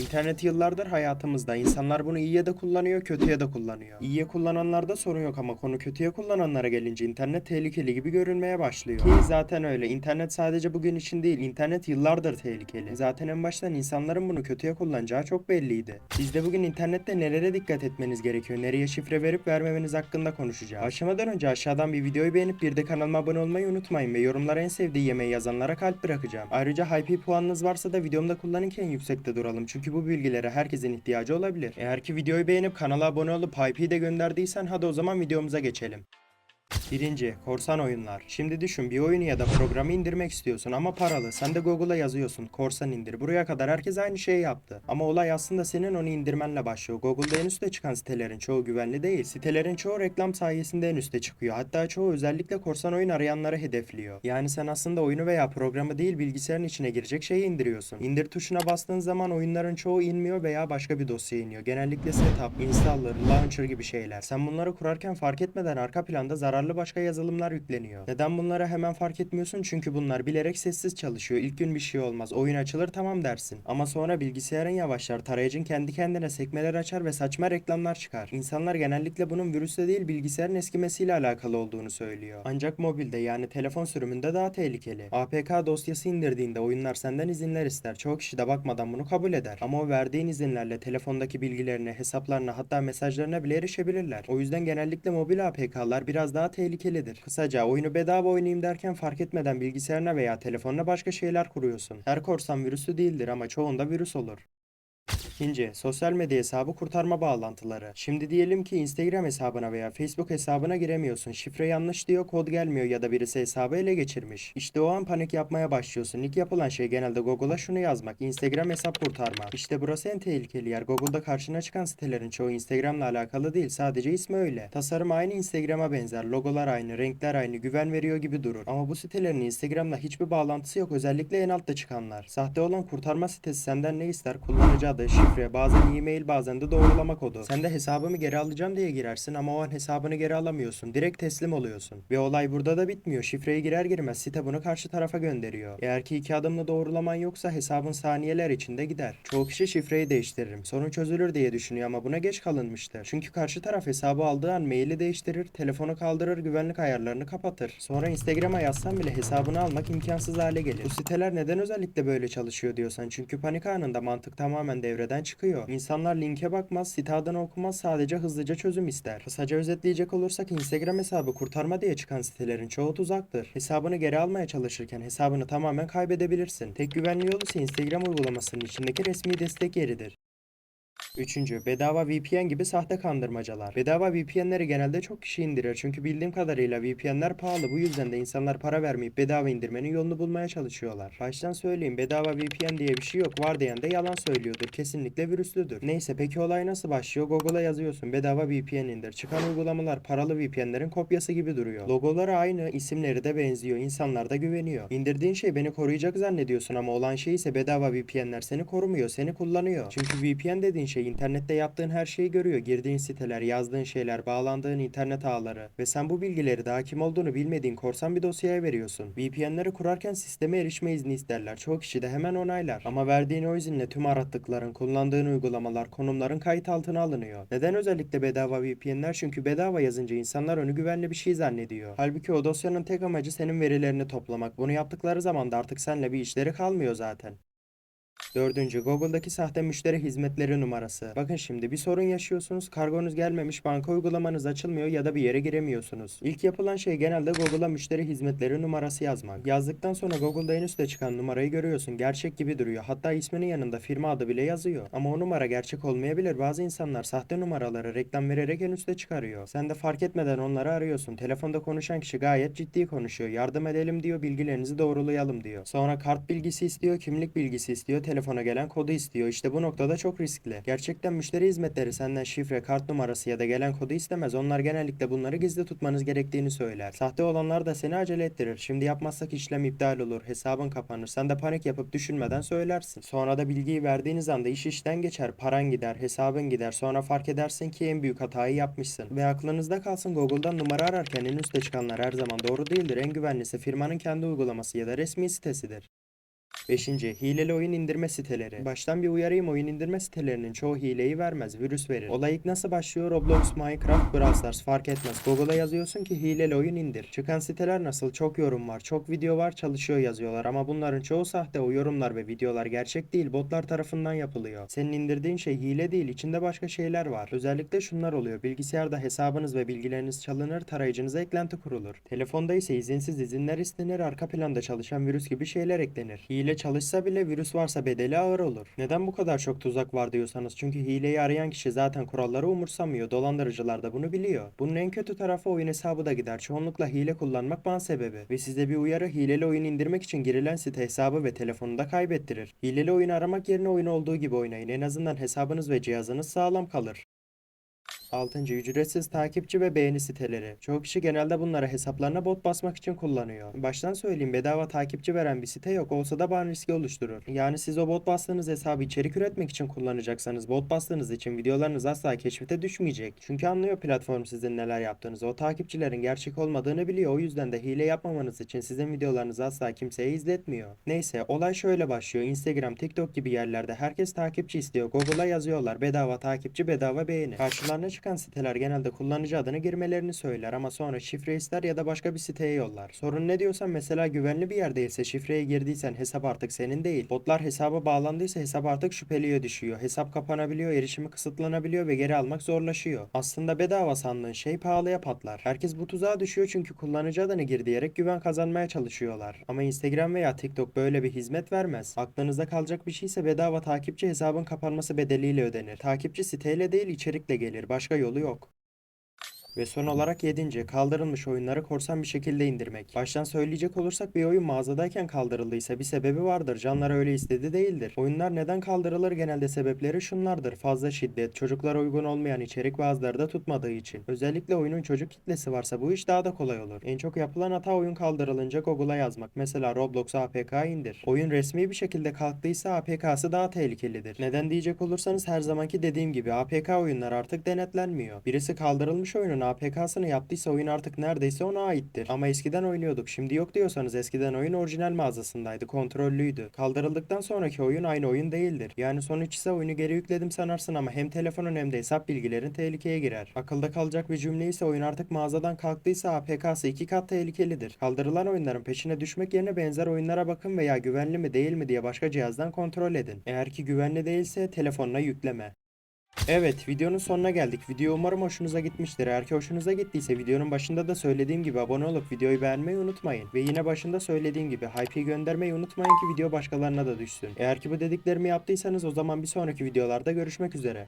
İnternet yıllardır hayatımızda. İnsanlar bunu iyiye de kullanıyor, kötüye de kullanıyor. İyiye kullananlarda sorun yok ama konu kötüye kullananlara gelince internet tehlikeli gibi görünmeye başlıyor. Ki zaten öyle. İnternet sadece bugün için değil, internet yıllardır tehlikeli. Zaten en baştan insanların bunu kötüye kullanacağı çok belliydi. Biz de bugün internette nelere dikkat etmeniz gerekiyor, nereye şifre verip vermemeniz hakkında konuşacağız. Başlamadan önce aşağıdan bir videoyu beğenip bir de kanalıma abone olmayı unutmayın ve yorumlara en sevdiği yemeği yazanlara kalp bırakacağım. Ayrıca Hype puanınız varsa da videomda kullanın ki en yüksekte duralım. Çünkü bu bilgilere herkesin ihtiyacı olabilir. Eğer ki videoyu beğenip kanala abone olup Hype'yi de gönderdiysen hadi o zaman videomuza geçelim. Birinci, korsan oyunlar. Şimdi düşün bir oyunu ya da programı indirmek istiyorsun ama paralı. Sen de Google'a yazıyorsun korsan indir. Buraya kadar herkes aynı şeyi yaptı. Ama olay aslında senin onu indirmenle başlıyor. Google'da en üste çıkan sitelerin çoğu güvenli değil. Sitelerin çoğu reklam sayesinde en üste çıkıyor. Hatta çoğu özellikle korsan oyun arayanları hedefliyor. Yani sen aslında oyunu veya programı değil bilgisayarın içine girecek şeyi indiriyorsun. İndir tuşuna bastığın zaman oyunların çoğu inmiyor veya başka bir dosya iniyor. Genellikle setup, installer, launcher gibi şeyler. Sen bunları kurarken fark etmeden arka planda zararlı başka yazılımlar yükleniyor. Neden bunları hemen fark etmiyorsun? Çünkü bunlar bilerek sessiz çalışıyor. İlk gün bir şey olmaz. Oyun açılır tamam dersin. Ama sonra bilgisayarın yavaşlar. Tarayıcın kendi kendine sekmeler açar ve saçma reklamlar çıkar. İnsanlar genellikle bunun virüsle değil bilgisayarın eskimesiyle alakalı olduğunu söylüyor. Ancak mobilde yani telefon sürümünde daha tehlikeli. APK dosyası indirdiğinde oyunlar senden izinler ister. Çoğu kişi de bakmadan bunu kabul eder. Ama o verdiğin izinlerle telefondaki bilgilerine, hesaplarına hatta mesajlarına bile erişebilirler. O yüzden genellikle mobil APK'lar biraz daha tehlikelidir. Kısaca oyunu bedava oynayayım derken fark etmeden bilgisayarına veya telefonuna başka şeyler kuruyorsun. Her korsan virüsü değildir ama çoğunda virüs olur. İkinci, sosyal medya hesabı kurtarma bağlantıları. Şimdi diyelim ki Instagram hesabına veya Facebook hesabına giremiyorsun. Şifre yanlış diyor, kod gelmiyor ya da birisi hesabı ele geçirmiş. İşte o an panik yapmaya başlıyorsun. İlk yapılan şey genelde Google'a şunu yazmak. Instagram hesap kurtarma. İşte burası en tehlikeli yer. Google'da karşına çıkan sitelerin çoğu Instagram'la alakalı değil. Sadece ismi öyle. Tasarım aynı Instagram'a benzer. Logolar aynı, renkler aynı, güven veriyor gibi durur. Ama bu sitelerin Instagram'la hiçbir bağlantısı yok. Özellikle en altta çıkanlar. Sahte olan kurtarma sitesi senden ne ister? Kullanıcı adı, şifre, bazen e-mail, bazen de doğrulama kodu. Sen de hesabımı geri alacağım diye girersin ama o an hesabını geri alamıyorsun. Direkt teslim oluyorsun. Ve olay burada da bitmiyor. Şifreyi girer girmez site bunu karşı tarafa gönderiyor. Eğer ki iki adımlı doğrulaman yoksa hesabın saniyeler içinde gider. Çoğu kişi şifreyi değiştiririm. Sorun çözülür diye düşünüyor ama buna geç kalınmıştır. Çünkü karşı taraf hesabı aldığı an maili değiştirir, telefonu kaldırır, güvenlik ayarlarını kapatır. Sonra Instagram'a yazsan bile hesabını almak imkansız hale gelir. Bu siteler neden özellikle böyle çalışıyor diyorsan çünkü panik anında mantık tamamen devreden çıkıyor. İnsanlar linke bakmaz, site adını okumaz, sadece hızlıca çözüm ister. Kısaca özetleyecek olursak Instagram hesabı kurtarma diye çıkan sitelerin çoğu tuzaktır. Hesabını geri almaya çalışırken hesabını tamamen kaybedebilirsin. Tek güvenli yolu ise Instagram uygulamasının içindeki resmi destek yeridir. Üçüncü, bedava VPN gibi sahte kandırmacalar. Bedava VPN'leri genelde çok kişi indirir çünkü bildiğim kadarıyla VPN'ler pahalı. Bu yüzden de insanlar para vermeyip bedava indirmenin yolunu bulmaya çalışıyorlar. Baştan söyleyeyim bedava VPN diye bir şey yok. Var diyen de yalan söylüyordur. Kesinlikle virüslüdür. Neyse peki olay nasıl başlıyor? Google'a yazıyorsun bedava VPN indir. Çıkan uygulamalar paralı VPN'lerin kopyası gibi duruyor. Logoları aynı, isimleri de benziyor. İnsanlar da güveniyor. İndirdiğin şey beni koruyacak zannediyorsun ama olan şey ise bedava VPN'ler seni korumuyor, seni kullanıyor. Çünkü VPN dediğin şey internette yaptığın her şeyi görüyor. Girdiğin siteler, yazdığın şeyler, bağlandığın internet ağları ve sen bu bilgileri de hakim olduğunu bilmediğin korsan bir dosyaya veriyorsun. VPN'leri kurarken sisteme erişme izni isterler. Çoğu kişi de hemen onaylar. Ama verdiğin o izinle tüm arattıkların, kullandığın uygulamalar, konumların kayıt altına alınıyor. Neden özellikle bedava VPN'ler? Çünkü bedava yazınca insanlar onu güvenli bir şey zannediyor. Halbuki o dosyanın tek amacı senin verilerini toplamak. Bunu yaptıkları zaman da artık seninle bir işleri kalmıyor zaten. Dördüncü, Google'daki sahte müşteri hizmetleri numarası. Bakın şimdi bir sorun yaşıyorsunuz, kargonuz gelmemiş, banka uygulamanız açılmıyor ya da bir yere giremiyorsunuz. İlk yapılan şey genelde Google'a müşteri hizmetleri numarası yazmak. Yazdıktan sonra Google'da en üstte çıkan numarayı görüyorsun. Gerçek gibi duruyor. Hatta isminin yanında firma adı bile yazıyor. Ama o numara gerçek olmayabilir. Bazı insanlar sahte numaraları reklam vererek en üste çıkarıyor. Sen de fark etmeden onları arıyorsun. Telefonda konuşan kişi gayet ciddi konuşuyor. Yardım edelim diyor, bilgilerinizi doğrulayalım diyor. Sonra kart bilgisi istiyor, kimlik bilgisi istiyor, telefona gelen kodu istiyor. İşte bu noktada çok riskli. Gerçekten müşteri hizmetleri senden şifre, kart numarası ya da gelen kodu istemez. Onlar genellikle bunları gizli tutmanız gerektiğini söyler. Sahte olanlar da seni acele ettirir. Şimdi yapmazsak işlem iptal olur, hesabın kapanır. Sen de panik yapıp düşünmeden söylersin. Sonra da bilgiyi verdiğiniz anda iş işten geçer, paran gider, hesabın gider. Sonra fark edersin ki en büyük hatayı yapmışsın. Ve aklınızda kalsın Google'dan numara ararken en üste çıkanlar her zaman doğru değildir. En güvenlisi firmanın kendi uygulaması ya da resmi sitesidir. 5. Hileli oyun indirme siteleri. Baştan bir uyarayım oyun indirme sitelerinin çoğu hileyi vermez, virüs verir. Olay ilk nasıl başlıyor? Roblox, Minecraft, Brawl Stars fark etmez. Google'a yazıyorsun ki hileli oyun indir. Çıkan siteler nasıl? Çok yorum var, çok video var, çalışıyor yazıyorlar ama bunların çoğu sahte. O yorumlar ve videolar gerçek değil, botlar tarafından yapılıyor. Senin indirdiğin şey hile değil, içinde başka şeyler var. Özellikle şunlar oluyor. Bilgisayarda hesabınız ve bilgileriniz çalınır, tarayıcınıza eklenti kurulur. Telefonda ise izinsiz izinler istenir, arka planda çalışan virüs gibi şeyler eklenir. Hile çalışsa bile virüs varsa bedeli ağır olur. Neden bu kadar çok tuzak var diyorsanız çünkü hileyi arayan kişi zaten kuralları umursamıyor. Dolandırıcılar da bunu biliyor. Bunun en kötü tarafı oyun hesabı da gider. Çoğunlukla hile kullanmak ban sebebi. Ve size bir uyarı hileli oyun indirmek için girilen site hesabı ve telefonunu da kaybettirir. Hileli oyun aramak yerine oyun olduğu gibi oynayın. En azından hesabınız ve cihazınız sağlam kalır. 6. Ücretsiz takipçi ve beğeni siteleri. Çoğu kişi genelde bunları hesaplarına bot basmak için kullanıyor. Baştan söyleyeyim bedava takipçi veren bir site yok olsa da ban riski oluşturur. Yani siz o bot bastığınız hesabı içerik üretmek için kullanacaksanız bot bastığınız için videolarınız asla keşfete düşmeyecek. Çünkü anlıyor platform sizin neler yaptığınızı. O takipçilerin gerçek olmadığını biliyor. O yüzden de hile yapmamanız için sizin videolarınızı asla kimseye izletmiyor. Neyse olay şöyle başlıyor. Instagram, TikTok gibi yerlerde herkes takipçi istiyor. Google'a yazıyorlar bedava takipçi bedava beğeni. Karşılarına çıkan siteler genelde kullanıcı adını girmelerini söyler ama sonra şifre ister ya da başka bir siteye yollar. Sorun ne diyorsan mesela güvenli bir yer değilse şifreye girdiysen hesap artık senin değil. Botlar hesaba bağlandıysa hesap artık şüpheliye düşüyor. Hesap kapanabiliyor, erişimi kısıtlanabiliyor ve geri almak zorlaşıyor. Aslında bedava sandığın şey pahalıya patlar. Herkes bu tuzağa düşüyor çünkü kullanıcı adını gir diyerek güven kazanmaya çalışıyorlar. Ama Instagram veya TikTok böyle bir hizmet vermez. Aklınızda kalacak bir şeyse bedava takipçi hesabın kapanması bedeliyle ödenir. Takipçi siteyle değil içerikle gelir. Başka yolu yok. Ve son olarak 7. Kaldırılmış oyunları korsan bir şekilde indirmek. Baştan söyleyecek olursak bir oyun mağazadayken kaldırıldıysa bir sebebi vardır. Canlar öyle istedi değildir. Oyunlar neden kaldırılır genelde sebepleri şunlardır. Fazla şiddet, çocuklara uygun olmayan içerik bazıları da tutmadığı için. Özellikle oyunun çocuk kitlesi varsa bu iş daha da kolay olur. En çok yapılan hata oyun kaldırılınca Google'a yazmak. Mesela Roblox APK indir. Oyun resmi bir şekilde kalktıysa APK'sı daha tehlikelidir. Neden diyecek olursanız her zamanki dediğim gibi APK oyunlar artık denetlenmiyor. Birisi kaldırılmış oyunun APK'sını yaptıysa oyun artık neredeyse ona aittir. Ama eskiden oynuyorduk. Şimdi yok diyorsanız eskiden oyun orijinal mağazasındaydı. Kontrollüydü. Kaldırıldıktan sonraki oyun aynı oyun değildir. Yani sonuç ise oyunu geri yükledim sanarsın ama hem telefonun hem de hesap bilgilerin tehlikeye girer. Akılda kalacak bir cümle ise oyun artık mağazadan kalktıysa APK'sı iki kat tehlikelidir. Kaldırılan oyunların peşine düşmek yerine benzer oyunlara bakın veya güvenli mi değil mi diye başka cihazdan kontrol edin. Eğer ki güvenli değilse telefonuna yükleme. Evet videonun sonuna geldik. Video umarım hoşunuza gitmiştir. Eğer ki hoşunuza gittiyse videonun başında da söylediğim gibi abone olup videoyu beğenmeyi unutmayın. Ve yine başında söylediğim gibi hype'yi göndermeyi unutmayın ki video başkalarına da düşsün. Eğer ki bu dediklerimi yaptıysanız o zaman bir sonraki videolarda görüşmek üzere.